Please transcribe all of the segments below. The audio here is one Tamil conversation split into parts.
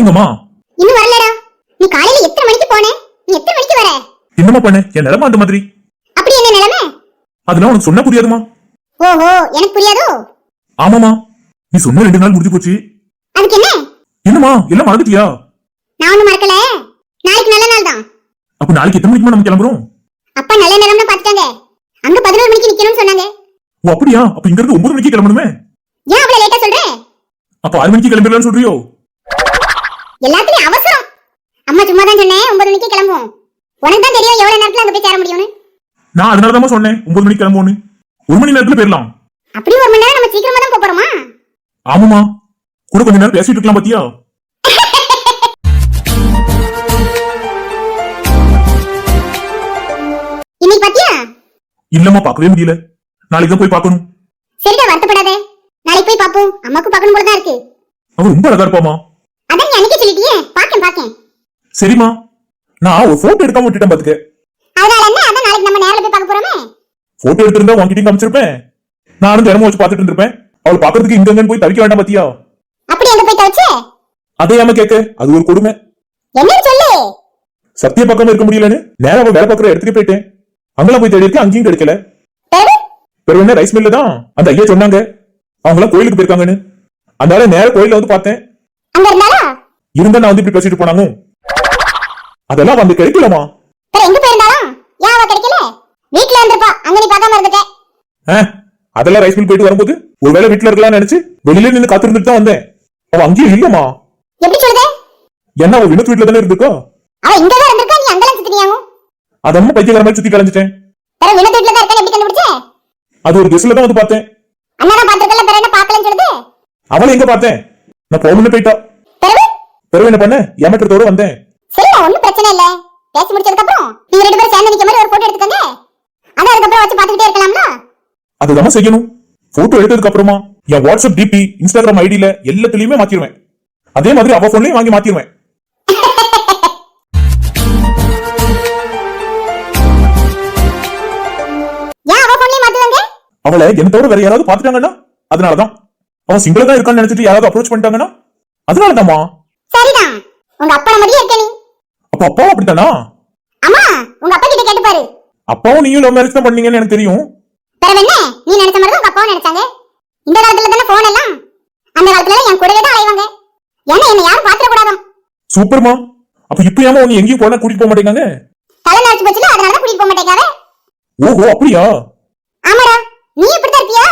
எங்கம்மா? இன்னும் வரலடா. நீ காலையில எத்தனை மணிக்கு போன? நீ எத்தனை மணிக்கு வர? என்னம்மா பண்ண? என் நிலைமை அந்த மாதிரி. அப்படி என்ன நிலைமை? அதெல்லாம் உனக்கு சொன்ன புரியாதுமா? ஓஹோ எனக்கு புரியாதோ? ஆமாமா நீ சொன்ன ரெண்டு நாள் முடிஞ்சு போச்சு. அதுக்கு என்ன? என்னம்மா எல்லாம் மறந்துட்டியா? நான் ஒண்ணும் மறக்கல. நாளைக்கு நல்ல நாள் தான். அப்ப நாளைக்கு எத்தனை மணிக்கு நம்ம கிளம்புறோம்? அப்பா நல்ல நேரம்னு பாத்துட்டாங்க அங்க பதினோரு மணிக்கு நிக்கணும்னு சொன்னாங்க. ஓ அப்படியா? அப்ப இங்க இருந்து ஒன்பது மணிக்கு கிளம்பணுமே? ஏன் அவ்வளவு லேட்டா சொல்ற? அப்ப ஆறு மணிக்கு கிளம்பிடலாம்னு சொல்றியோ? எல்லாத்துலயும் அவசரம். அம்மா சும்மா தான் சொன்னேன் ஒன்பது மணிக்கு கிளம்புவோம். உனக்கு தான் தெரியும் எவ்வளவு நேரத்துல அங்க போய் சேர முடியும்னு. நான் அதனாலதான் சொன்னேன் ஒன்பது மணிக்கு கிளம்புவோன்னு ஒரு மணி நேரத்துல போயிடலாம் அப்படி ஒரு மணி நேரம் நம்ம சீக்கிரமா தான் போறோமா? ஆமாமா கூட கொஞ்ச நேரம் பேசிட்டு இருக்கலாம் பாத்தியா? இன்னைக்கு பாத்தியா? இல்லம்மா பார்க்கவே முடியல. நாளைக்கு தான் போய் பார்க்கணும். சரிடா வருத்தப்படாத. நாளைக்கு போய் பாப்போம் அம்மாக்கும் பார்க்கணும் போல தான் இருக்கு. அவ ரொம்ப அழகா இருப்பாமா அதான் நீ சரிம்மா. நான் ஒரு போட்டோ எடுக்காம விட்டுட்டேன் பாத்துக்க. அதனால என்ன? அதான் நாளைக்கு நம்ம நேரில் போய் பார்க்க போறோமே. போட்டோ எடுத்திருந்தா உன்கிட்டயும் காமிச்சிருப்பேன். நானும் தினமும் வச்சு பாத்துட்டு இருந்திருப்பேன். அவளை பாக்குறதுக்கு இங்க போய் தவிக்க வேண்டாம் பாத்தியா? அப்படி எங்க போய் தவச்சே? அதை ஏமா கேட்க? அது ஒரு கொடுமை. என்னன்னு சொல்லு. சத்திய பக்கமா இருக்க முடியலன்னு நேரா அவ வேலை பார்க்குற இடத்துக்கு போயிட்டேன். அங்கெல்லாம் போய் தேடி அங்கேயும் கிடைக்கல. பிறகு என்ன ரைஸ் மில்ல தான். அந்த ஐயா சொன்னாங்க. அவங்க எல்லாம் கோயிலுக்கு போயிருக்காங்கன்னு. அதனால நேரா கோயில்ல வந்து பார்த்தேன். இருந்தா நான் வந்து இப்படி பேசிட்டு போனாங்க. அதெல்லாம் வந்து கிடைக்கலமா? எங்க போயிருந்தாலும்? ஏன் அவ கிடைக்கல? வீட்டுல இருந்திருப்பா. அங்க நீ பார்க்காம இருந்துட்ட. ஆ, அதெல்லாம் ரைஸ் மில் போயிட்டு வரும்போது ஒருவேளை வீட்டுல இருக்கலாம்னு நினைச்சு வெளியில நின்னு காத்திருந்துட்டு தான் வந்தேன். அவ அங்கேயும் இல்லம்மா. எப்படி சொல்லுது? என்ன அவ வினத்து வீட்டுல தானே இருந்திருக்கா? அவ இங்கதான் இருந்திருக்கா? நீ அங்கெல்லாம் சுத்தினியாங்க அதம்மா பைத்தியக்கார மாதிரி சுத்தி கலைஞ்சிட்டேன். பிற வினத்து வீட்டுல தான் இருக்கா எப்படி கண்டுபிடிச்ச? அது ஒரு கெஸ்ட்ல தான் வந்து பார்த்தேன். அண்ணா தான் பாத்துருக்கல பிற என்ன பார்க்கலன்னு சொல்லுது? அவளை எங்க பார்த்தேன்? நான் போகணும்னு போயிட்டா. பிறகு? பிறகு என்ன பண்ண ஏமாற்றத்தோட வந்தேன். சரிடா ஒண்ணும் பிரச்சனை இல்ல. பேசி முடிச்சதுக்கு அப்புறம் நீங்க ரெண்டு பேரும் சேர்ந்து நிக்க மாதிரி ஒரு போட்டோ எடுத்துக்கங்க. அத அதுக்கப்புறம் வச்சு பாத்துக்கிட்டே இருக்கலாம்ல? அதுதான் செய்யணும். போட்டோ எடுத்ததுக்கு அப்புறமா என் வாட்ஸ்அப் டிபி இன்ஸ்டாகிராம் ஐடியில எல்லாத்துலயுமே மாத்திருவேன். அதே மாதிரி அவ போன்லயும் வாங்கி மாத்திருவேன். அவளை என்ன தவிர வேற யாராவது பாத்துட்டாங்கன்னா அதனாலதான். அவன் சிங்கிளா தான் இருக்கான்னு நினைச்சிட்டு யாராவது அப்ரோச் பண்ணிட்டாங்கன்னா அதனாலதாம்மா. சரிதான். உங்க அப்பா மாதிரியே இருக்க நீ. அப்ப அப்பாவும் அப்படித்தானா? அம்மா உங்க அப்பா கிட்ட கேட்டு பாரு அப்பாவும் நீயும் லவ் மேரேஜ் தான் பண்ணீங்கன்னு எனக்கு தெரியும். பிறகு என்ன? நீ நினைச்ச மாதிரி தான் உங்க அப்பாவும் நினைச்சாங்க. இந்த காலத்துல தானே போன் எல்லாம்? அந்த காலத்துல என் கூடவே தான் அலைவாங்க. ஏன்னா என்ன யாரும் பாத்திர கூடாதாம் சூப்பர்மா. அப்ப இப்ப ஏமா உன்னை எங்கேயும் போனா கூட்டிட்டு போக மாட்டேங்காங்க? தலை நினைச்சு போச்சுல அதனால தான் கூட்டிட்டு போக மாட்டேங்காத. ஓஹோ அப்படியா? ஆமாடா. நீ இப்படிதான் இருப்பியா?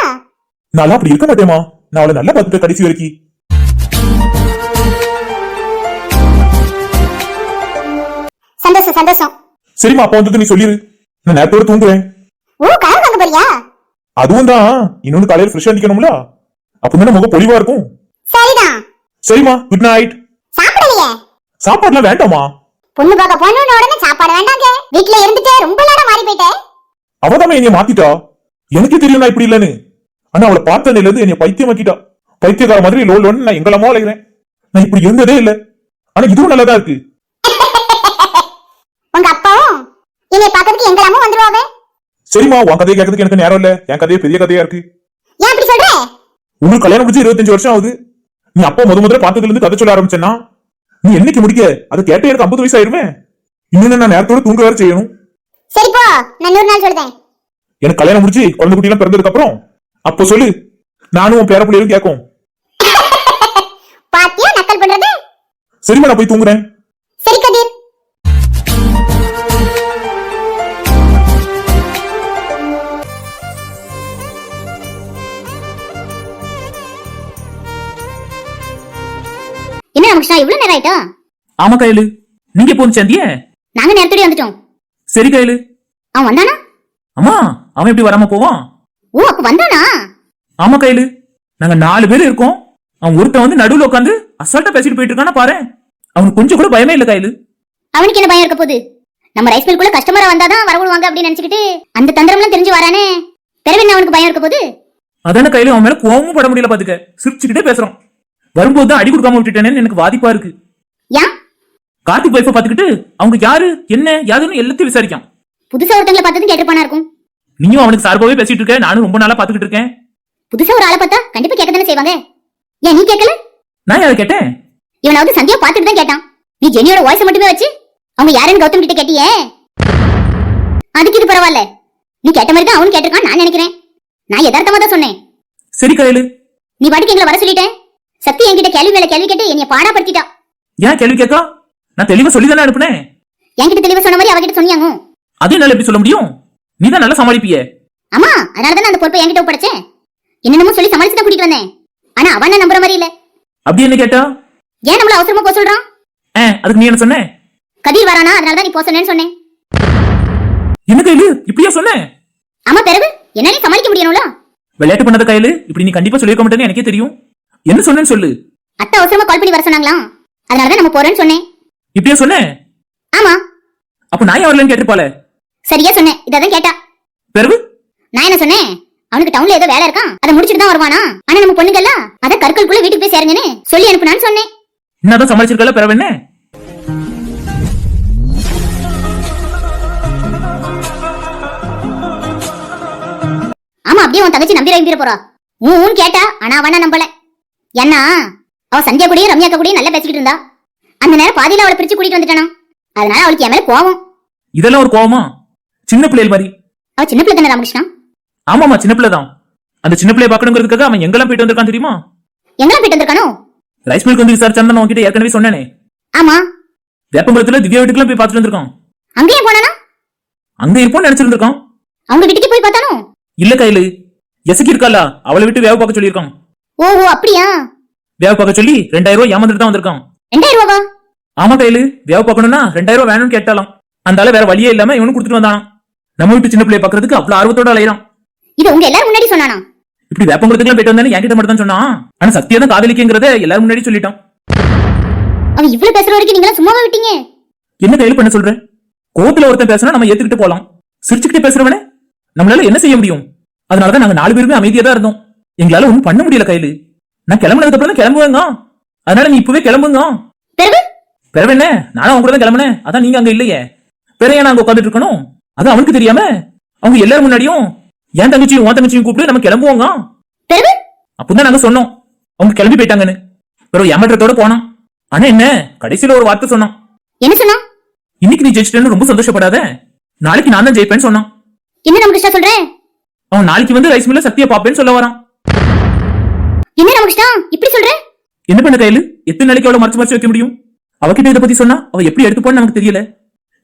நான் அப்படி இருக்க மாட்டேமா நான் அவளை நல்லா பார்த்துப்பேன் கடைசி வரைக்கும். சந்தோஷம் சந்தோஷம். சரிம்மா அப்பா வந்து நீ சொல்லிரு. நான் நேரத்தோட தூங்குவேன் ஓ கனவு காங்க போறியா? அதுவும் தான். இன்னொன்னு காலையில ஃப்ரெஷ்ஷா நிக்கணும்ல. அப்பதான் முகம் பொலிவா இருக்கும். சரிதான். சரிம்மா குட் நைட் சாப்பிடலையே? சாப்பாடுலாம் வேண்டாமா பொண்ணு பார்க்க போனோட உடனே சாப்பாடு வேண்டாங்க. வீட்டுல இருந்துட்டு ரொம்ப நேரம் மாறி போயிட்டேன் அவதாம என்னைய மாத்திட்டா? எனக்கே தெரியும் நான் இப்படி இல்லைன்னு. ஆனா அவளை பார்த்ததுல இருந்து என்னைய பைத்தியமாக்கிட்டா பைத்தியக்கார மாதிரி லோ லோன்னு நான் எங்களமோ அலைகிறேன் நான் இப்படி இருந்ததே இல்ல. ஆனா இதுவும் நல்லதா இருக்கு உங்க அப்பாவும் என்னை பார்க்கறதுக்கு எங்களாமோ வந்துருவாங்க? சரிம்மா உன் கதையை கேட்கறதுக்கு எனக்கு நேரம் இல்ல. என் கதையே பெரிய கதையா இருக்கு. ஏன் அப்படி சொல்ற? உங்களுக்கு கல்யாணம் முடிச்சு இருபத்தஞ்சு வருஷம் ஆகுது. நீ அப்பா முத முதல்ல பார்த்ததுல இருந்து கதை சொல்ல ஆரம்பிச்சேன்னா நீ என்னைக்கு முடிக்க? அதை கேட்ட எனக்கு ஐம்பது வயசு ஆயிருமே. இன்னும் நான் நேரத்தோட தூங்க வேற செய்யணும். சரி போ நான் நூறு நாள் சொல்றேன். எனக்கு கல்யாணம் முடிச்சு குழந்தை குட்டிலாம் பிறந்ததுக்கு அப்புறம் அப்போ சொல்லு நானும் உன் பேர பிள்ளைகளும் கேட்கும் பாத்தியா நக்கல் பண்றது? சரிம்மா நான் போய் தூங்குறேன். ஆமா கையலு. நீங்க போன் சேர்ந்திய நாங்க நேரத்தோடய வந்துட்டோம். சரி கையலு. அவன் வந்தானா? அம்மா அவன் எப்படி வராம போவான்? ஓ அப்ப வந்தானா? ஆமா கையலு. நாங்க நாலு பேர் இருக்கோம். அவன் ஒருத்தன் வந்து நடுவுல உட்காந்து அசால்ட்டா பேசிட்டு போயிட்டு இருக்கானா பாரு அவனுக்கு கொஞ்சம் கூட பயமே இல்ல கையலு. அவனுக்கு என்ன பயம் இருக்க போகுது? நம்ம ரைஸ் மில்குள்ள கஸ்டமரா வந்தாதான் வரவிடுவாங்க அப்படின்னு நினைச்சுக்கிட்டு அந்த தந்திரம்லாம் தெரிஞ்சு வரானே. பிறகு என்ன அவனுக்கு பயம் இருக்க போகுது? அதான கையில அவன் மேல கோவமும் பட முடியல பாத்துக்க. சிரிச்சுக்கிட்டே பேசுறான். வரும்போது தான் அடி கொடுக்காம விட்டுட்டேனேன்னு எனக்கு பாதிப்பா இருக்கு. ஏன்? கார்த்திக் வைஃபை பாத்துக்கிட்டு அவங்க யாரு என்ன யாருன்னு எல்லாத்தையும் விசாரிக்கான். புதுசா ஒருத்தங்களை பார்த்ததும் கேட்டுப்பானா இருக்கும். நீயும் அவனுக்கு சார்பாவே பேசிட்டு இருக்க நானும் ரொம்ப நாளா பாத்துக்கிட்டு இருக்கேன். புதுசா ஒரு ஆளை பார்த்தா கண்டிப்பா கேட்க தானே செய்வாங்க. ஏன் நீ கேட்கல? நான் யாரை கேட்டேன்? இவன் எவனாவது சந்தியா பார்த்துட்டு தான் கேட்டான். நீ ஜெனியோட வாய்ஸ் மட்டுமே வச்சு அவங்க யாருன்னு கௌதம் கிட்ட கேட்டியே? அதுக்கு இது பரவாயில்ல. நீ கேட்ட மாதிரி தான் அவன் கேட்டிருக்கான் நான் நினைக்கிறேன். நான் யதார்த்தமா தான் சொன்னேன். சரி கையில. நீ பாட்டுக்கு எங்களை வர சொல்லிட்டேன். சக்தி என்கிட்ட கேள்வி மேல கேள்வி கேட்டு என்னைய பாடாப்படுத்திட்டா. ஏன் கேள்வி கேட்கா? நான் தெளிவா சொல்லி தானே அனுப்புனேன் என்கிட்ட தெளிவா சொன்ன மாதிரி அவகிட்ட சொன்னியாங்க. அது என்னால எப்படி சொல்ல முடியும்? நீ தான் நல்லா சமாளிப்பியே. ஆமா அதனால தான் அந்த பொறுப்பை என்கிட்ட ஒப்படைச்சேன் என்னென்னமோ சொல்லி சமாளிச்சு தான் கூட்டிட்டு வந்தேன். ஆனா அவன் நம்புற மாதிரி இல்ல. அப்படி என்ன கேட்டா? ஏன் நம்மள அவசரமா போக சொல்றான்? அதுக்கு நீ என்ன சொன்ன? கதிர் வரானா? அதனால தான் நீ போக சொன்னேன்னு சொன்னேன். என்ன கையில? இப்படியா சொன்னேன் ஆமா பிறகு? என்னாலே சமாளிக்க முடியணும்ல? விளையாட்டு பண்ணத கையில? இப்படி நீ கண்டிப்பா சொல்லிருக்க மாட்டேன்னு எனக்கே தெரியும். என்ன சொன்னேன்னு சொல்லு. அத்தை அவசரமா கால் பண்ணி வர சொன்னாங்களாம். அதனால தான் நம்ம போறோம்னு சொன்னேன். இப்படியா சொன்னேன் ஆமா. அப்ப நான் வரலன்னு கேட்டிருப்பாளே சரியா சொன்னேன் இதான் கேட்டா. பிறகு? நான் என்ன சொன்னேன் அவனுக்கு டவுன்ல ஏதோ வேலை இருக்கான். அதை முடிச்சிட்டு தான் வருவானா? ஆனா நம்ம பொண்ணுங்கல்ல அத கற்களுக்குள்ள வீட்டுக்கு போய் சேருங்கன்னு சொல்லி அனுப்புனான்னு சொன்னேன் என்னதான் சமாளிச்சிருக்கல பிறகு என்ன? ஆமா அப்படியே உன் தங்கச்சி நம்பிர நம்பிர போறா. ஊன்னு கேட்டா ஆனா அவனா நம்பல. ஏன்னா அவ சந்தியா கூடயும் ரம்யாக்கா கூடயும் நல்லா பேசிக்கிட்டு இருந்தா. அந்த நேரம் பாதியில அவளை பிரிச்சு கூட்டிட்டு வந்துட்டானா? அதனால அவளுக்கு என் மேல கோவம். இதெல்லாம் ஒரு கோவமா? சின்ன பிள்ளைகள் மாதிரி. அவ சின்ன பிள்ளை தானே ராமகிருஷ்ணா? ஆமாமா சின்ன பிள்ளை தான். அந்த சின்ன பிள்ளைய பாக்கணுங்கிறதுக்காக அவன் எங்கெல்லாம் போயிட்டு வந்திருக்கான் தெரியுமா? எங்கெல்லாம் போயிட்டு வந்திருக்கானோ? ரைஸ் மில்க் வந்து விசாரிச்சான்னு நான் உன்கிட்ட ஏற்கனவே சொன்னேனே. ஆமா. வேப்பங்குளத்துல திவ்யா வீட்டுக்குலாம் போய் பார்த்துட்டு வந்திருக்கான். அங்கேயும் போனானா? அங்க இருப்போம்னு நினைச்சிருந்திருக்கான். அவங்க வீட்டுக்கு போய் பார்த்தானோ? இல்ல கையில. எசக்கி இருக்கால அவளை விட்டு வேவ பார்க்க சொல்லியிருக்கான். ஓஹோ அப்படியா? வேவ பார்க்க சொல்லி ரெண்டாயிரம் ரூபாய் ஏமாந்துட்டு தான் வந்திருக்கான். ரெண்டாயிரம் ரூபாவா? ஆமா கையில வேவ பார்க்கணும்னா ரெண்டாயிரம் ரூபாய் வேணும்னு கேட்டாலாம் அந்த வேற வழியே இல்லாம இவனும் கொடுத்துட்டு வந்தானாம். நம்ம வீட்டு சின்ன பிள்ளைய பாக்குறதுக்கு அவ்வளவு ஆர்வத்தோட அலையிறான். இது உங்க எல்லாரும் முன்னாடி சொன்னானா? இப்படி வேப்பங்குளத்துக்குலாம் போயிட்டு வந்தானே என்கிட்ட மட்டும் தான் சொன்னான். ஆனா சத்தியா தான் காதலிக்குங்கிறத எல்லாரும் முன்னாடி சொல்லிட்டான். அவன் இவ்வளவு பேசுற வரைக்கும் நீங்களா சும்மாவா விட்டீங்க? என்ன கையில் பண்ண சொல்ற? கோவத்துல ஒருத்தன் பேசினா நம்ம ஏத்துக்கிட்டு போலாம். சிரிச்சுக்கிட்டே பேசுறவனே நம்மளால என்ன செய்ய முடியும்? அதனாலதான் நாங்க நாலு பேருமே அமைதியா தான் இருந்தோம். எங்களால ஒண்ணும் பண்ண முடியல கையில. நான் கிளம்புனதுக்கு அப்புறம் தான் கிளம்புவேங்க அதனால நீ இப்பவே கிளம்புங்க பிறகு என்ன? நானும் அவங்க கூட தான் கிளம்புனேன். அதான் நீங்க அங்க இல்லையே. பிற ஏன் நாங்க உட்காந்துட்டு இருக்கணும்? அது அவனுக்கு தெரியாம? அவங்க எல்லாரும் முன்னாடியும் என் தங்கச்சியும் உன் தங்கச்சியும் கூப்பிட்டு நம்ம கிளம்புவோங்க. பிறகு அப்பதான் நாங்க சொன்னோம். அவங்க கிளம்பி போயிட்டாங்கன்னு. பிறகு ஏமாற்றத்தோட போனான். ஆனா என்ன? கடைசியில ஒரு வார்த்தை சொன்னான். என்ன சொன்னா இன்னைக்கு நீ ஜெயிச்சிட்டேன்னு ரொம்ப சந்தோஷப்படாத. நாளைக்கு நான் தான் ஜெயிப்பேன்னு சொன்னான். என்ன ராமகிருஷ்ணா சொல்ற? அவன் நாளைக்கு வந்து ரைஸ் மில்ல சத்திய பாப்பேன்னு சொல்ல வரான். என்ன ராமகிருஷ்ணா? இப்படி சொல்ற? என்ன பண்ண கையில எத்தனை நாளைக்கு அவளை மறைச்சு மறைச்சு வைக்க முடியும்? அவகிட்ட இதை பத்தி சொன்னா அவ எப்படி எடுத்துப்பான்னு நமக்கு தெரியல.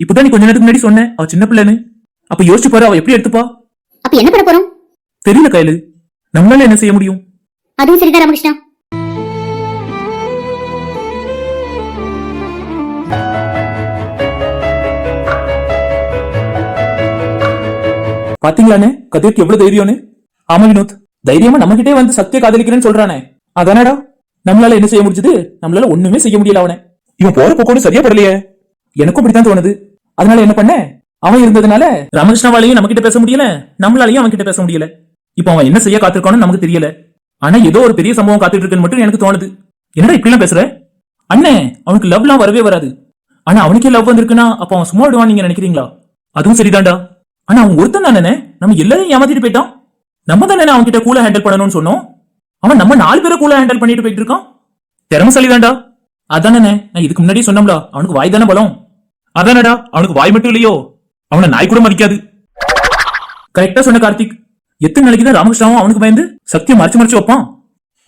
இப்பதான் நீ கொஞ்ச நேரத்துக்கு முன்னாடி சொன்ன அவ சின்ன பிள்ளைன்னு. அப்ப யோசிச்சு பாரு அவ எப்படி எடுத்துப்பா? அப்ப என்ன பண்ண போறோம்? தெரியல கையில. நம்மளால என்ன செய்ய முடியும்? அதுவும் சரிதான் ராமகிருஷ்ணா. பாத்தீங்களானே? கதிர்க்கு எவ்வளவு தைரியம்னு? ஆமா வினோத். தைரியமா நம்ம கிட்டே வந்து சத்திய காதலிக்கிறேன்னு சொல்றானே. அதானடா? நம்மளால என்ன செய்ய முடிஞ்சது? நம்மளால ஒண்ணுமே செய்ய முடியல அவனை. இவன் போற போக்கோடு சரியா படலையே. எனக்கும் இப்படித்தான் தோணுது. அதனால என்ன பண்ண? அவன் இருந்ததுனால ராமகிருஷ்ணாவாலையும் நம்ம கிட்ட பேச முடியல. நம்மளாலையும் அவன் கிட்ட பேச முடியல. இப்போ அவன் என்ன செய்ய காத்திருக்கான்னு நமக்கு தெரியல. ஆனா ஏதோ ஒரு பெரிய சம்பவம் காத்துட்டு இருக்குன்னு மட்டும் எனக்கு தோணுது. என்னடா இப்படி எல்லாம் பேசுற? அண்ணே அவனுக்கு லவ்லாம் வரவே வராது. ஆனா அவனுக்கே லவ் வந்திருக்குன்னா அப்ப அவன் சும்மா விடுவான் நீங்க நினைக்கிறீங்களா? அதுவும் சரிதான்டா. ஆனா அவன் ஒருத்தன் தானே நம்ம எல்லாரையும் ஏமாத்திட்டு போயிட்டான். நம்ம தானே அவன் கிட்ட கூலா ஹேண்டில் பண்ணணும்னு சொன்னோம். அவன் நம்ம நாலு பேரை கூலா ஹேண்டில் பண்ணிட்டு போயிட்டு இருக்கான். திறமசாலி தான்டா அதானே? நான் இதுக்கு முன்னாடி சொன்னோம்ல அவனுக்கு வாய் தானே பலம்? அதானடா அவனுக்கு வாய் மட்டும் இல்லையோ? அவனை நாய் கூட மதிக்காது. கரெக்டா சொன்ன கார்த்திக். எத்தனை நாளைக்கு தான் ராமகிருஷ்ணாவும் அவனுக்கு பயந்து சக்தியை மறைச்சு மறைச்சு வைப்பான்?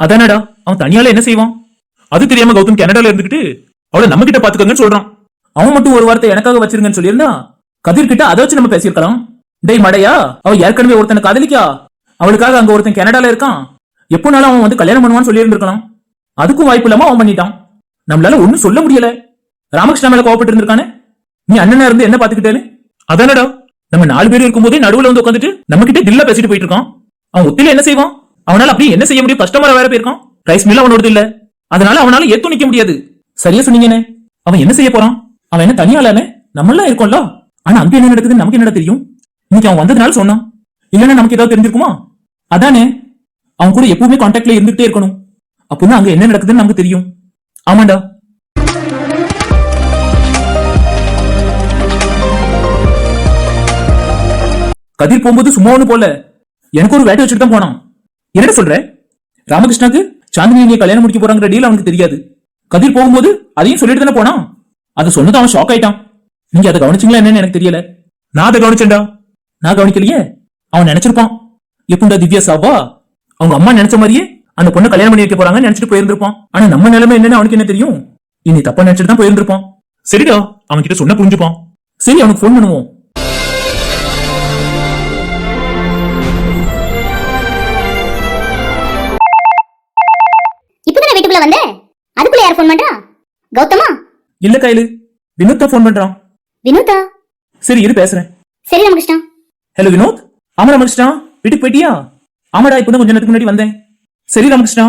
அதானடா அவன் தனியால என்ன செய்வான்? அது தெரியாம கௌதம் கனடால இருந்துகிட்டு அவளை நம்ம கிட்ட பாத்துக்கோங்கன்னு சொல்றான். அவன் மட்டும் ஒரு வார்த்தை எனக்காக வச்சிருங்கன்னு சொல்லியிருந்தா கதிர் கிட்ட அதை வச்சு நம்ம பேசியிருக்கலாம். டேய் மடையா அவ ஏற்கனவே ஒருத்தனை காதலிக்கா? அவளுக்காக அங்க ஒருத்தன் கனடால இருக்கான். எப்போனாலும் அவன் வந்து கல்யாணம் பண்ணுவான்னு சொல்லியிருந்திருக்கலாம். அதுக்கும் வாய்ப்பு இல்லாம அவன் பண்ணிட்டான். நம்மளால ஒண்ணும் சொல்ல முடியல. ராமகிருஷ்ணா மேல கோவப்பட்டு இருந்திருக்கானே? நீ அண்ணனா இருந்து என்ன பாத்துக்கிட்டேன்னு அதானடா. நம்ம நாலு பேர் இருக்கும்போதே நடுவுல வந்து உட்காந்துட்டு நம்ம கிட்ட தில்ல பேசிட்டு போயிட்டு இருக்கான். அவன் ஒத்தில என்ன செய்வான்? அவனால அப்படியே என்ன செய்ய முடியும்? கஸ்டமரா வேற போயிருக்கான். ரைஸ் மில்ல அவனோடது இல்ல. அதனால அவனால ஏத்து நிக்க முடியாது. சரியா சொன்னீங்கண்ணே. அவன் என்ன செய்ய போறான்? அவன் என்ன தனியாளானே? நம்மளாம் இருக்கோம்ல. ஆனா அங்க என்ன நடக்குதுன்னு நமக்கு என்னடா தெரியும்? இன்னைக்கு அவன் வந்ததுனால சொன்னான். இல்லைன்னா நமக்கு ஏதாவது தெரிஞ்சிருக்குமா? அதானே. அவன் கூட எப்பவுமே கான்டாக்ட்ல இருந்துகிட்டே இருக்கணும். அப்போதான் அங்க என்ன நடக்குதுன்னு நமக்கு தெரியும். ஆமாண்டா. கதிர் போகும்போது சும்மா ஒண்ணு போல எனக்கு ஒரு வேட்டை வச்சுட்டு தான் போனான். என்னடா சொல்ற? ராமகிருஷ்ணாக்கு சாந்தினி நீ கல்யாணம் முடிக்க போறாங்கிற டீல் அவனுக்கு தெரியாது. கதிர் போகும்போது அதையும் சொல்லிட்டு தானே போனான். அதை சொன்னது அவன் ஷாக் ஆயிட்டான். நீங்க அதை கவனிச்சீங்களா என்னன்னு எனக்கு தெரியல. நான் அதை கவனிச்சேன்டா. நான் கவனிக்கலையே. அவன் நினைச்சிருப்பான். எப்படிடா திவ்யா சாவா? அவங்க அம்மா நினைச்ச மாதிரியே அந்த பொண்ணை கல்யாணம் பண்ணி வைக்க போறாங்கன்னு நினைச்சிட்டு போயிருந்திருப்பான். ஆனா நம்ம நிலைமை என்னன்னு அவனுக்கு என்ன தெரியும்? இனி தப்பா நினைச்சிட்டு தான் போயிருந்திருப்பான். சரிடா அவன் கிட்ட சொன்ன புரிஞ்சுப்பான். சரி அவனுக்கு ஃபோன் பண்ணுவோம். இப்பதானே வீட்டுக்குள்ள வந்த? அதுக்குள்ள யார் ஃபோன் பண்றா? கௌதமா? இல்ல கையில. வினோத் தான் ஃபோன் பண்றான். வினோதா சரி இரு பேசுறேன். சரி ராமகிருஷ்ணா. ஹலோ வினோத். ஆமா ராமகிருஷ்ணா வீட்டுக்கு போயிட்டியா? ஆமாடா இப்பதான் கொஞ்ச நேரத்துக்கு முன்னாடி வந்தேன். சரி ராமகிருஷ்ணா.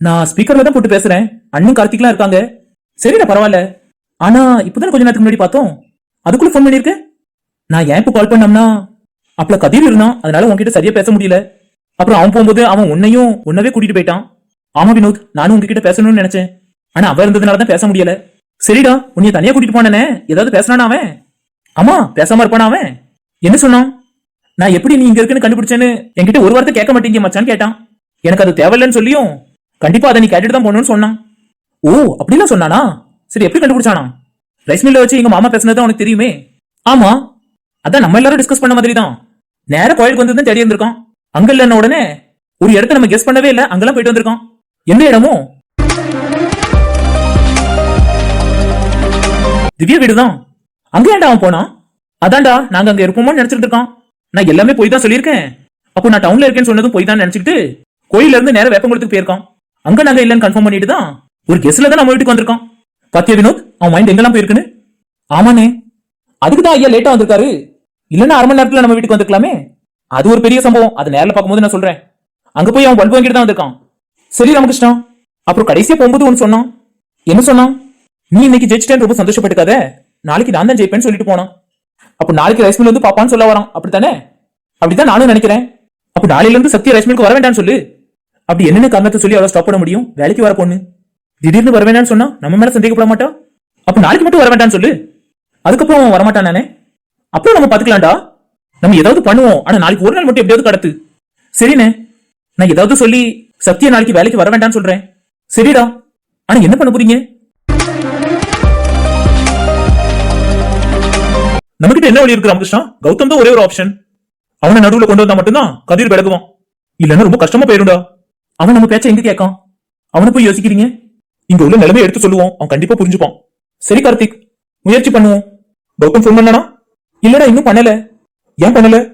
நான் ஸ்பீக்கர்ல தான் போட்டு பேசுறேன். அண்ணன் கார்த்திக்லாம் இருக்காங்க. சரிடா பரவாயில்ல. ஆனா இப்பதான் கொஞ்ச நேரத்துக்கு முன்னாடி பார்த்தோம். அதுக்குள்ள ஃபோன் பண்ணிருக்கேன் நான் ஏன் இப்போ கால் பண்ணோம்னா? அப்பல கதிர் இருந்தான். அதனால உன்கிட்ட சரியா பேச முடியல. அப்புறம் அவன் போகும்போது அவன் உன்னையும் உன்னவே கூட்டிட்டு போயிட்டான். ஆமா வினோத். நானும் உங்ககிட்ட பேசணும்னு நினைச்சேன். ஆனா அவன் இருந்ததுனால தான் பேச முடியல. சரிடா உன்னைய தனியா கூட்டிட்டு போனேனே. ஏதாவது பேசினானா அவன்? ஆமா பேசாம இருப்பானா அவன்? என்ன சொன்னான்? நான் எப்படி நீ இங்க இருக்குன்னு கண்டுபிடிச்சேன்னு என்கிட்ட ஒரு வார்த்தை கேட்க மாட்டேங்க மச்சான்னு கேட்டான். எனக்கு அது தேவையில்லைன்னு சொல்லியும் கண்டிப்பா அதை நீ கேட்டுட்டு தான் போகணும்னு சொன்னான். ஓ அப்படிலாம் சொன்னானா? சரி எப்படி கண்டுபிடிச்சானா? ரைஸ் மில்ல வச்சு எங்க மாமா பேசுனது உனக்கு தெரியுமே? ஆமா அதான் நம்ம எல்லாரும் டிஸ்கஸ் பண்ண மாதிரி தான் நேர கோயிலுக்கு வந்து தான் தேடி இருந்திருக்கான் அங்க இல்லைன்ன உடனே ஒரு இடத்த நம்ம கெஸ் பண்ணவே இல்லை அங்கெல்லாம் போயிட்டு வந்திருக்கான். எந்த இடமோ? திவ்யா வீடுதான். அங்க ஏன்டா அவன் போனான்? அதான்டா நாங்க அங்க இருப்போமோன்னு நினைச்சிட்டு இருக்கான் நான் எல்லாமே போய் தான் சொல்லியிருக்கேன். அப்போ நான் டவுன்ல இருக்கேன்னு சொன்னதும் போய் தான் நினைச்சிட்டு கோயில்ல இருந்து நேரம் வேப்பங்குளத்துக்கு போயிருக்கான். அங்க நாங்க இல்லைன்னு கன்ஃபார்ம் பண்ணிட்டு தான் ஒரு கெஸ்ட்ல தான் நம்ம வீட்டுக்கு வந்திருக்கோம் பாத்தியா வினோத்? அவன் மைண்ட் எங்கெல்லாம் போயிருக்குன்னு? ஆமாண்ணே. அதுக்கு தான் ஐயா லேட்டா வந்திருக்காரு. இல்லன்னா அரை மணி நேரத்துல நம்ம வீட்டுக்கு வந்திருக்கலாமே. அது ஒரு பெரிய சம்பவம். அது நேரில் பார்க்கும்போது நான் சொல்றேன். அங்க போய் அவன் பல்பு வாங்கிட்டு தான் வந்திருக்கான். சரி ராமகிருஷ்ணா. அப்புறம் கடைசியா போகும்போது ஒன்று சொன்னான். என்ன சொன்னான்? நீ இன்னைக்கு ஜெயிச்சிட்டேன்னு ரொம்ப சந்தோஷப்பட்டுக்காத. நாளைக்கு நான் தான் ஜெயிப்பேன்னு சொல்லிட்டு போனான். அப்ப நாளைக்கு ரைஸ் மில் வந்து பாப்பான்னு சொல்ல வரான். அப்படித்தானே? அப்படித்தான் நானும் நினைக்கிறேன். அப்ப நாளையில இருந்து சத்யா ரைஸ் மில்க்கு வர வேண்டாம்னு சொல்லு. அப்படி என்னென்ன காரணத்தை சொல்லி அவளை ஸ்டாப் பண்ண முடியும்? வேலைக்கு வர பொண்ணு. திடீர்னு வர வேண்டாம்னு சொன்னா நம்ம மேல சந்தேகப்பட மாட்டா? அப்ப நாளைக்கு மட்டும் வர வேண்டாம்னு சொல்லு. அதுக்கப்புறம் அவன் வரமாட்டான் நானே. அப்புறம் நம்ம பாத்துக்கலாம்டா. நம்ம ஏதாவது பண்ணுவோம். ஆனா நாளைக்கு ஒரு நாள் மட்டும் எப்படியாவது கடத்து. சரிண்ணே. நான் ஏதாவது சொல்லி சத்யா நாளைக்கு வேலைக்கு வர வேண்டாம்னு சொல்றேன். சரிடா. ஆனா என்ன பண்ண போறீங்க? நமக்கிட்ட என்ன வழி இருக்கு ராமகிருஷ்ணா? கௌதம் தான் ஒரே ஒரு ஆப்ஷன் அவனை நடுவுல கொண்டு வந்தா மட்டும்தான் கதிர் விலகுவான். இல்லன்னா ரொம்ப கஷ்டமா போயிருண்டா அவன் நம்ம பேச்ச எங்க கேட்கான்? அவனை போய் யோசிக்கிறீங்க? இங்க உள்ள நிலைமை எடுத்து சொல்லுவோம். அவன் கண்டிப்பா புரிஞ்சுப்பான். சரி கார்த்திக் முயற்சி பண்ணுவோம். கௌதம் ஃபோன் பண்ணானா? இல்லடா இன்னும் பண்ணல. ஏன் பண்ணல?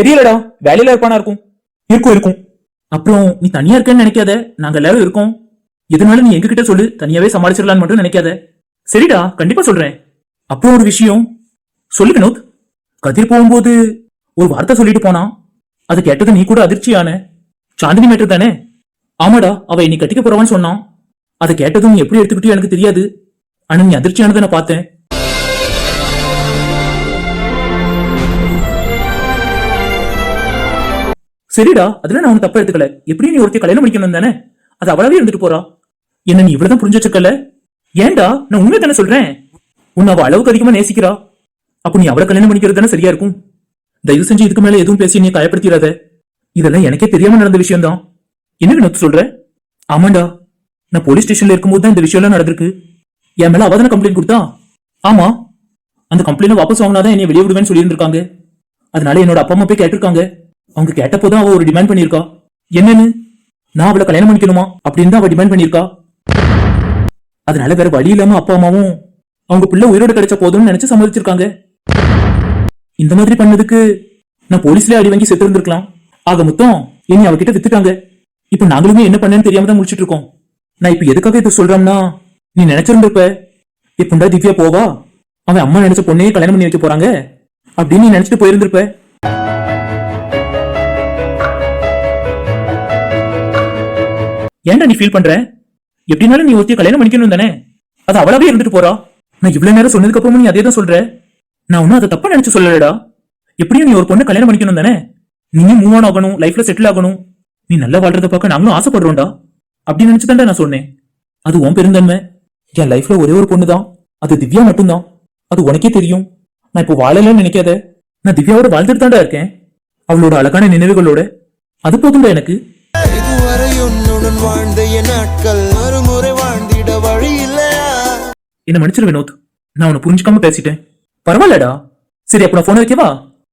தெரியலடா வேலையில இருப்பானா இருக்கும். இருக்கும் இருக்கும். அப்புறம் நீ தனியா இருக்கேன்னு நினைக்காத. நாங்க எல்லாரும் இருக்கோம். இதனால நீ எங்ககிட்ட சொல்லு? தனியாவே சமாளிச்சிடலான்னு மட்டும் நினைக்காத. சரிடா கண்டிப்பா சொல்றேன். அப்புறம் ஒரு விஷயம். சொல்லு வினோத். கதிர் போகும்போது ஒரு வார்த்தை சொல்லிட்டு போனா அது கேட்டது நீ கூட அதிர்ச்சியான. சாந்தினி மேட்டர் தானே? ஆமாடா அவ நீ கட்டிக்க போறவான்னு சொன்னான். அதை கேட்டதும் எப்படி எடுத்துக்கிட்டியோ எனக்கு தெரியாது. ஆனா நீ அதிர்ச்சியானதை நான் பார்த்தேன். சரிடா அதுல நான் உனக்கு தப்பா எடுத்துக்கல. எப்படியும் நீ ஒருத்தி கல்யாணம் முடிக்கணும் தானே? அது அவளாவே இருந்துட்டு போறா. என்ன நீ இவ்வளவுதான் புரிஞ்சு வச்சிருக்கல? ஏன்டா நான் உண்மை தானே சொல்றேன்? உன்னை அவ அளவுக்கு அதிகமா நேசிக்கிறா. அப்ப நீ அவளை கல்யாணம் பண்ணிக்கிறது தானே சரியா இருக்கும்? தயவு செஞ்சு இதுக்கு மேல எதுவும் பேசி நீ காயப்படுத்திடாத. இதெல்லாம் எனக்கே தெரியாம நடந்த விஷயம் தான் என்ன வினோத் சொல்ற? ஆமாண்டா. நான் போலீஸ் ஸ்டேஷன்ல இருக்கும்போது தான் இந்த விஷயம்லாம் நடந்திருக்கு. என் மேல அவதான கம்ப்ளைண்ட் கொடுத்தா? ஆமா. அந்த கம்ப்ளைண்ட் வாபஸ் வாங்கினாதான் என்னை வெளியே விடுவேன்னு சொல்லியிருந்திருக்காங்க. அதனால என்னோட அப்பா அம்மா போய் கேட்டிருக்காங்க. அவங்க கேட்டப்போதான் அவ ஒரு டிமாண்ட் பண்ணிருக்கா என்னன்னு? நான் அவளை கல்யாணம் பண்ணிக்கணுமா? அப்படின்னு தான் அவ டிமாண்ட் பண்ணிருக்கா அதனால வேற வழி இல்லாம அப்பா அம்மாவும் அவங்க பிள்ளை உயிரோட கிடைச்ச போதும்னு நினைச்சு சம்மதிச்சிருக்காங்க. இந்த மாதிரி பண்ணதுக்கு நான் போலீஸ்லயே அடி வாங்கி செத்து இருந்திருக்கலாம் ஆக மொத்தம் இனி அவகிட்ட வித்துட்டாங்க. இப்ப நாங்களுமே என்ன பண்ணேன்னு தெரியாம தான் முடிச்சிட்டு இருக்கோம் நான் இப்ப எதுக்காக இதை சொல்றேன்னா நீ நினைச்சிருந்திருப்ப இப்பண்டா திவ்யா போவா? அவன் அம்மா நினைச்ச பொண்ணையே கல்யாணம் பண்ணி வைக்க போறாங்க? அப்படின்னு நீ நினைச்சிட்டு போயிருந்திருப்ப. ஏன்டா நீ ஃபீல் பண்ற? எப்படினாலும் நீ ஒருத்திய கல்யாணம் பண்ணிக்கணும் தானே? அது அவளாவே இருந்துட்டு போறா. நான் இவ்வளவு நேரம் சொன்னதுக்கு அப்புறமும் நீ அதே தான் சொல்ற. நான் ஒன்னும் அதை தப்பா நினைச்சு சொல்லலடா. எப்படியும் நீ ஒரு பொண்ணு கல்யாணம் பண்ணிக்கணும் தானே? நீயும் மூவ் ஆன் ஆகணும் லைஃப்ல செட்டில் ஆகணும். நீ நல்லா வாழ்றத பார்க்க நாங்களும் ஆசைப்படுறோம்டா. அப்படி நினைச்சுதான்டா நான் சொன்னேன். அது உன் பெருந்தன்மை. என் லைஃப்ல ஒரே ஒரு பொண்ணு தான் அது திவ்யா மட்டும்தான். அது உனக்கே தெரியும். நான் இப்போ வாழலன்னு நினைக்காத. நான் திவ்யாவோட வாழ்ந்துட்டு தான்டா இருக்கேன். அவளோட அழகான நினைவுகளோட. அது போதும்டா எனக்கு. என்ன மன்னிச்சிரு வினோத். நான் உன்னை புரிஞ்சுக்காம பேசிட்டேன். பரவாயில்லடா. சரி அப்ப நான் போன் வைக்கவா?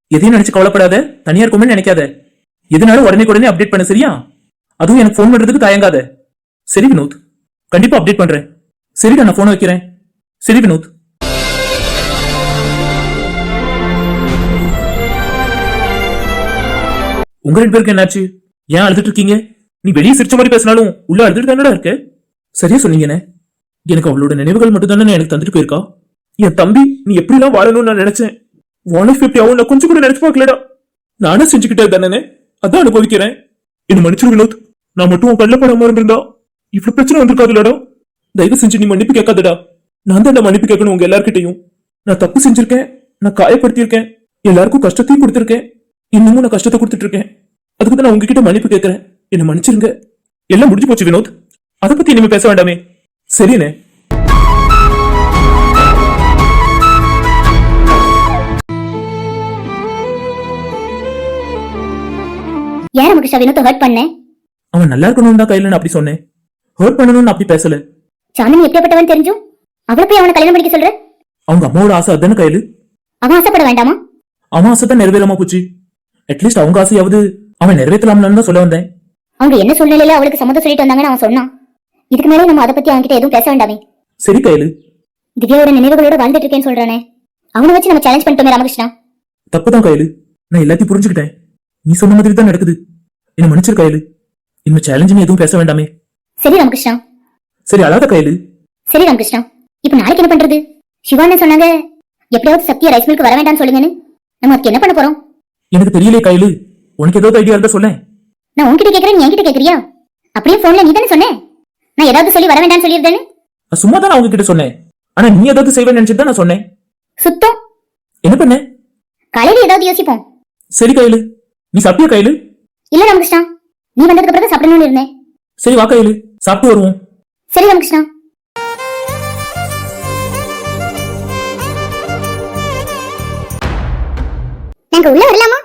எதையும் நினைச்சு கவலைப்படாத. தனியா இருக்குமே நினைக்காத. எதுனாலும் உடனே உடனே அப்டேட் பண்ண சரியா? அதுவும் எனக்கு ஃபோன் பண்றதுக்கு தயங்காத. சரி வினோத். கண்டிப்பா அப்டேட் பண்றேன். சரிடா நான் போன் வைக்கிறேன். சரி வினோத். உங்க ரெண்டு பேருக்கு என்னாச்சு? ஏன் அழுதுட்டு இருக்கீங்க? நீ வெளியே சிரிச்ச மாதிரி பேசினாலும் உள்ள அழுதுட்டு தானடா இருக்க? சரியா சொன்னீங்கண்ணே. எனக்கு அவளோட நினைவுகள் மட்டும் தானே எனக்கு தந்துட்டு போயிருக்கா? என் தம்பி நீ எப்படிலாம் வாழணும்னு நான் நினைச்சேன். ஒன் லைஃப் எப்படி ஆகும் நான் கொஞ்சம் கூட நினைச்சு பார்க்கலடா. நானும் செஞ்சுக்கிட்டே தானே அதான் அனுபவிக்கிறேன். என்ன மன்னிச்சிரு வினோத் நான் மட்டும் உன் கல்ல இருந்திருந்தா? இவ்வளவு பிரச்சனை வந்திருக்காதுலடா தயவு செஞ்சு நீ மன்னிப்பு கேட்காதடா. நான் தான் மன்னிப்பு கேட்கணும் உங்க எல்லார்கிட்டையும். நான் தப்பு செஞ்சிருக்கேன் நான் காயப்படுத்தியிருக்கேன் எல்லாருக்கும் கஷ்டத்தையும் கொடுத்திருக்கேன் இன்னமும் நான் கஷ்டத்தை கொடுத்துட்டு இருக்கேன் அதுக்கு தான் நான் உங்ககிட்ட மன்னிப்பு கேட்கறேன். என்ன மன்னிச்சிருங்க. எல்லாம் முடிஞ்சு போச்சு வினோத். அதை பத்தி இனிமே பேச வேண்டாமே. சரிண்ணே ஏன் ராமகிருஷ்ணா வினோத்தை ஹர்ட் பண்ணேன் அவன் நல்லா இருக்கணும்னு தான் கையில நான் அப்படி சொன்னேன். ஹர்ட் பண்ணணும்னு அப்படி பேசல. சாந்தினி எப்படிப்பட்டவன் தெரிஞ்சும்? அவளை போய் அவனை கல்யாணம் பண்ணிக்க சொல்ற? அவங்க அம்மாவோட ஆசை அதானே கையில? அவன் ஆசைப்பட வேண்டாமா? அவன் ஆசை தான் நிறைவேறாம போச்சு. அட்லீஸ்ட் அவங்க ஆசையாவது அவன் நிறைவேற்றலாம்னு தான் சொல்ல வந்தேன். அவங்க என்ன சூழ்நிலையில அவளுக்கு சம்மதம் சொல்லிட்டு வந்தாங்கன்னு அவன் சொன்னான். இதுக்கு மேலே நம்ம அதை பத்தி அவன்கிட்ட எதுவும் பேச வேண்டாமே. சரி கையில. திவ்யாவோட நினைவுகளோட வாழ்ந்துட்டு இருக்கேன்னு சொல்றானே. அவனை வச்சு நம்ம சேலஞ்ச் பண்ணிட்டோமே ராமகிருஷ்ணா. தப்புதான் கையில. நான் எல்லாத்தையும் புரிஞ்சுக்கிட்டேன். நீ சொன்ன மாதிரி தான் நடக்குது. என்ன மன்னிச்சிரு கையில. இனிமே சேலஞ்சுன்னு எதுவும் பேச வேண்டாமே. சரி ராமகிருஷ்ணா. சரி அழாத கையில. சரி ராமகிருஷ்ணா. இப்ப நாளைக்கு என்ன பண்றது? சிவா என்ன சொன்னாங்க எப்படியாவது சத்யா ரைஸ் மில்க் வர வேண்டாம்னு சொல்லுங்கன்னு. நம்ம அதுக்கு என்ன பண்ண போறோம்? எனக்கு தெரியலையே கையில. உனக்கு ஏதாவது ஐடியா இருந்தா சொல்லேன். நான் உன்கிட்ட கேக்குறேன் நீ என்கிட்ட கேக்குறியா? அப்படியே போன்ல நீ தானே சொன்னேன். நான் ஏதாவது சொல்லி வர வேண்டாம்னு சொல்லியிருந்தேன்னு. நான் சும்மா தான் அவங்க கிட்ட சொன்னேன். ஆனா நீ ஏதாவது செய்வேன்னு நினைச்சிட்டு தான் நான் சொன்னேன். சுத்தம். என்ன பண்ண? காலையில ஏதாவது யோசிப்போம். சரி கையில. நீ சாப்பிட்டியா கையில? இல்ல ராமகிருஷ்ணா. நீ வந்ததுக்கு அப்புறம் சாப்பிடணும்னு இருந்தேன். சரி வா கையில. சாப்பிட்டு வருவோம். சரி ராமகிருஷ்ணா. நாங்க உள்ள வரலாமா?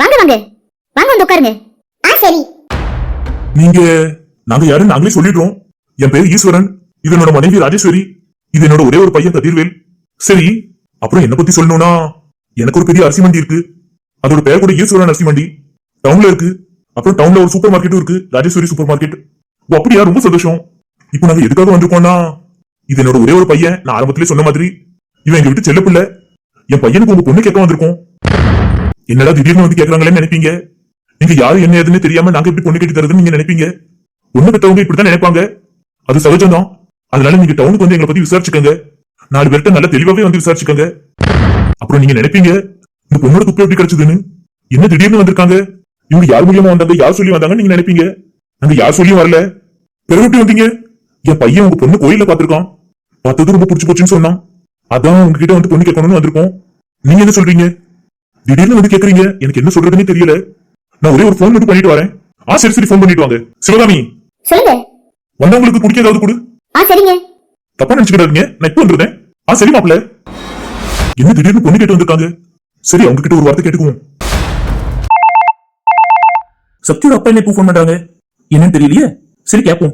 வாங்க வாங்க. வாங்க வந்து உட்காருங்க. ஆ சரி. நீங்க நாங்க யாருன்னு நாங்களே சொல்லிடுறோம். என் பேர் ஈஸ்வரன். இது என்னோட மனைவி ராஜேஸ்வரி. இது என்னோட ஒரே ஒரு பையன் கதிர்வேல். சரி அப்புறம் என்ன பத்தி சொல்லணும்னா எனக்கு ஒரு பெரிய அரிசி மண்டி இருக்கு. அதோட பேர் கூட ஈஸ்வரன் அரிசி மண்டி டவுன்ல இருக்கு. அப்புறம் டவுன்ல ஒரு சூப்பர் மார்க்கெட்டும் இருக்கு. ராஜேஸ்வரி சூப்பர் மார்க்கெட் ஓ அப்படியா? ரொம்ப சந்தோஷம். இப்போ நாங்க எதுக்காக வந்திருக்கோம்னா இது என்னோட ஒரே ஒரு பையன். நான் ஆரம்பத்திலே சொன்ன மாதிரி இவன் எங்க வீட்டு செல்ல பிள்ளை என் பையனுக்கு உங்க பொண்ணு கேட்க வந்திருக்கோம். என்னடா திடீர்னு வந்து கேக்குறாங்களேன்னு நினைப்பீங்க? நீங்க யாரு என்ன ஏதுன்னு தெரியாம நாங்க எப்படி பொண்ணு கட்டி தருதுன்னு நீங்க நினைப்பீங்க? பொண்ணு பெற்றவங்க இப்படித்தான் நினைப்பாங்க. அது சகஜம்தான். அதனால நீங்க டவுனுக்கு வந்து எங்களை பத்தி விசாரிச்சுக்கோங்க. நாலு பேர்ட்ட நல்ல தெளிவாவே வந்து விசாரிச்சுக்கோங்க. அப்புறம் நீங்க நினைப்பீங்க இந்த பொண்ணோட குப்பை எப்படி கிடைச்சதுன்னு? என்ன திடீர்னு வந்திருக்காங்க? இவங்க யார் மூலியமா வந்தாங்க யார் சொல்லி வந்தாங்கன்னு நீங்க நினைப்பீங்க? நாங்க யார் சொல்லியும் வரல. பிறகு எப்படி வந்தீங்க? என் பையன் உங்க பொண்ணு கோயில்ல பாத்திருக்கான் பார்த்தது ரொம்ப பிடிச்சு போச்சுன்னு சொன்னான். அதான் உங்ககிட்ட வந்து பொண்ணு கேட்கணும்னு வந்திருக்கோம். நீங்க என்ன சொல்றீங்க? திடீர்னு வந்து கேக்குறீங்க எனக்கு என்ன சொல்றதுன்னே தெரியல. நான் ஒரே ஒரு ஃபோன் மட்டும் பண்ணிட்டு வரேன். ஆ சரி சரி ஃபோன் பண்ணிட்டு வாங்க. சிவகாமி. சொல்லுங்க. வந்தவங்களுக்கு குடிக்க ஏதாவது கொடு. ஆ சரிங்க. தப்பா நினைச்சுக்கிடாதீங்க. நான் இப்ப வந்துருந்தேன் ஆ சரி மாப்பிள்ள. என்ன திடீர்னு பொண்ணு கேட்டு வந்திருக்காங்க? சரி அவங்க கிட்ட ஒரு வார்த்தை கேட்டுக்குவோம். சக்தியோட அப்பா என்ன பூ ஃபோன் பண்றாங்க என்னன்னு தெரியலையே? சரி கேட்போம்.